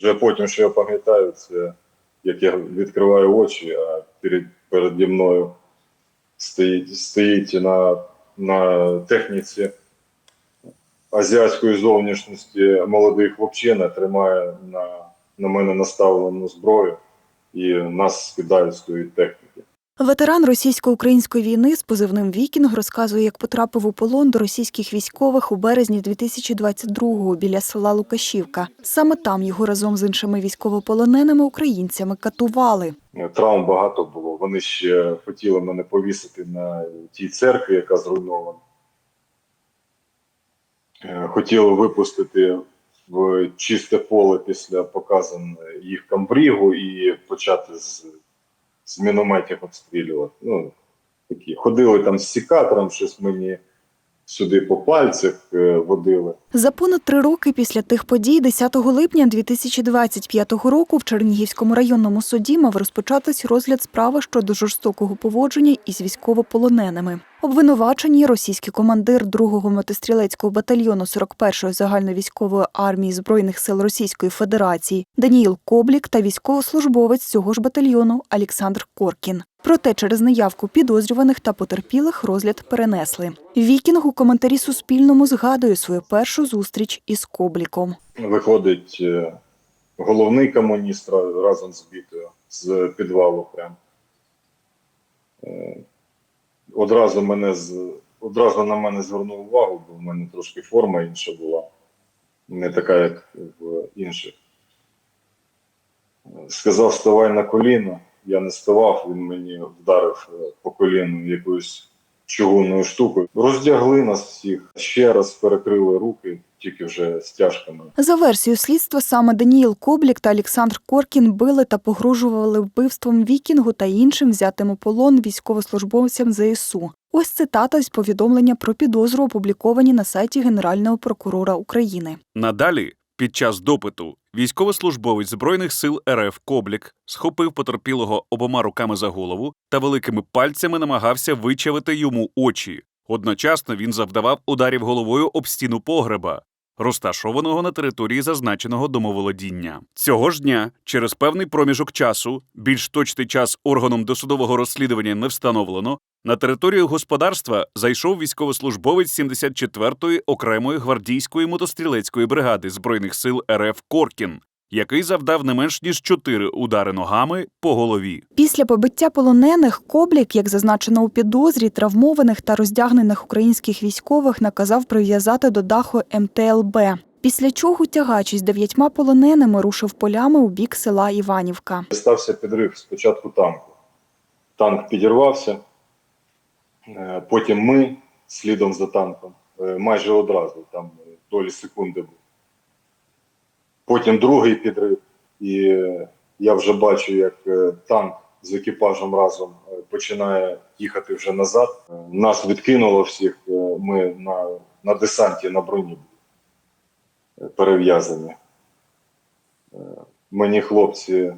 Вже потім, що я пам'ятаю, це як я відкриваю очі, а перед, переді мною стоїть, стоїть на, на техніці азіатської зовнішності молодий хлопчина, тримає на, на мене наставлену зброю і нас скидають з тої техніки. Ветеран російсько-української війни з позивним Вікінг розказує, як потрапив у полон до російських військових у березні 2022-го біля села Лукашівка. Саме там його разом з іншими військовополоненими українцями катували. Травм багато було. Вони ще хотіли мене повісити на тій церкві, яка зруйнована. Е, Хотіли випустити в чисте поле після показань їх камбрігу і почати з, з мінометів обстрілювати. Ну, такі. Ходили там з сікатором, щось мені сюди по пальцях е, водили. За понад три роки після тих подій, 10 липня 2025 року в Чернігівському районному суді мав розпочатись розгляд справи щодо жорстокого поводження із військовополоненими. Обвинувачені російський командир 2-го мотострілецького батальйону 41-ї загальновійськової армії Збройних сил Російської Федерації Даніїл Коблік та військовослужбовець цього ж батальйону Олександр Коркін. Проте через неявку підозрюваних та потерпілих розгляд перенесли. Вікінг у коментарі Суспільному згадує свою першу зустріч із Кобліком. Виходить е, головний комуніст разом з бітою з підвалу прям. Е, Одразу мене одразу на мене звернув увагу, бо в мене трошки форма інша була, не така, як в інших. Сказав, вставай на коліно. Я не ставав, він мені вдарив е, по коліну якоюсь чугунною штукою. Роздягли нас всіх, ще раз перекрили руки, тільки вже стяжками. За версією слідства, саме Даніїл Коблік та Олександр Коркін били та погрожували вбивством Вікінгу та іншим взятим у полон військовослужбовцям ЗСУ. Ось цитата з повідомлення про підозру, опубліковані на сайті Генерального прокурора України. Надалі, під час допиту, військовослужбовець Збройних сил РФ Коблік схопив потерпілого обома руками за голову та великими пальцями намагався вичавити йому очі. Одночасно він завдавав ударів головою об стіну погреба, розташованого на території зазначеного домоволодіння. Цього ж дня, через певний проміжок часу, більш точний час органом досудового розслідування не встановлено, на територію господарства зайшов військовослужбовець 74-ї окремої гвардійської мотострілецької бригади Збройних сил РФ Коркін, який завдав не менш ніж чотири удари ногами по голові. Після побиття полонених Коблік, як зазначено у підозрі, травмованих та роздягнених українських військових наказав прив'язати до даху МТЛБ. Після чого тягач із дев'ятьма полоненими рушив полями у бік села Іванівка. Стався підрив спочатку танку. Танк підірвався, потім ми слідом за танком, е, майже одразу, там е, долі секунди був. Потім другий підрив, і е, я вже бачу, як е, танк з екіпажем разом е, починає їхати вже назад. Е, Нас відкинуло всіх, е, ми на, на десанті на броні е, перев'язані. Е, Мені хлопці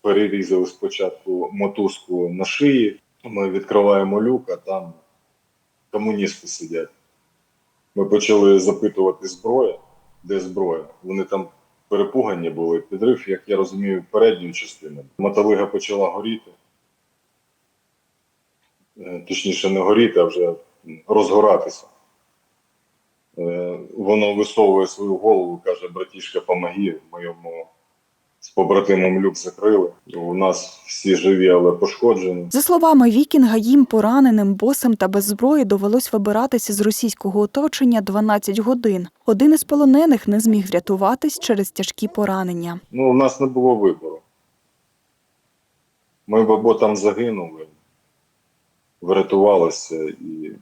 перерізали спочатку мотузку на шиї. Ми відкриваємо люк, а там комуністи сидять. Ми почали запитувати зброя, де зброя. Вони там перепугані були. Підрив, як я розумію, передньою частиною. Мотолига почала горіти. Е, Точніше, не горіти, а вже розгоратися. Е, Воно висовує свою голову, каже, братішка, помоги. Ми йому з побратимом люк закрили. У нас всі живі, але пошкоджені. За словами Вікінга, їм пораненим, босим та без зброї довелось вибиратися з російського оточення 12 годин. Один із полонених не зміг врятуватись через тяжкі поранення. Ну, у нас не було вибору. Ми б або там загинули, врятувалися і,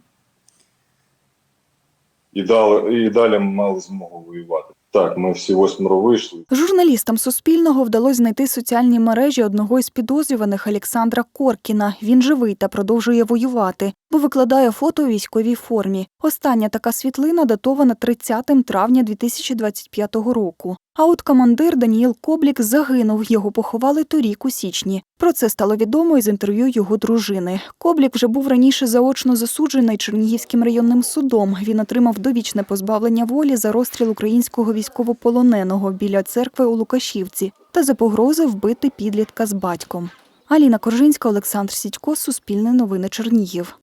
і, далі, і далі мали змогу воювати. Так, ми всі восьмеро вийшли. Журналістам Суспільного вдалося знайти соціальні мережі одного із підозрюваних Олександра Коркіна. Він живий та продовжує воювати, бо викладає фото у військовій формі. Остання така світлина датована 30 травня 2025 року. А от командир Даніїл Коблік загинув. Його поховали торік у січні. Про це стало відомо із інтерв'ю його дружини. Коблік вже був раніше заочно засуджений Чернігівським районним судом. Він отримав довічне позбавлення волі за розстріл українського військовополоненого біля церкви у Лукашівці та за погрози вбити підлітка з батьком. Аліна Коржинська, Олександр Сідько, Суспільне новини Чернігів.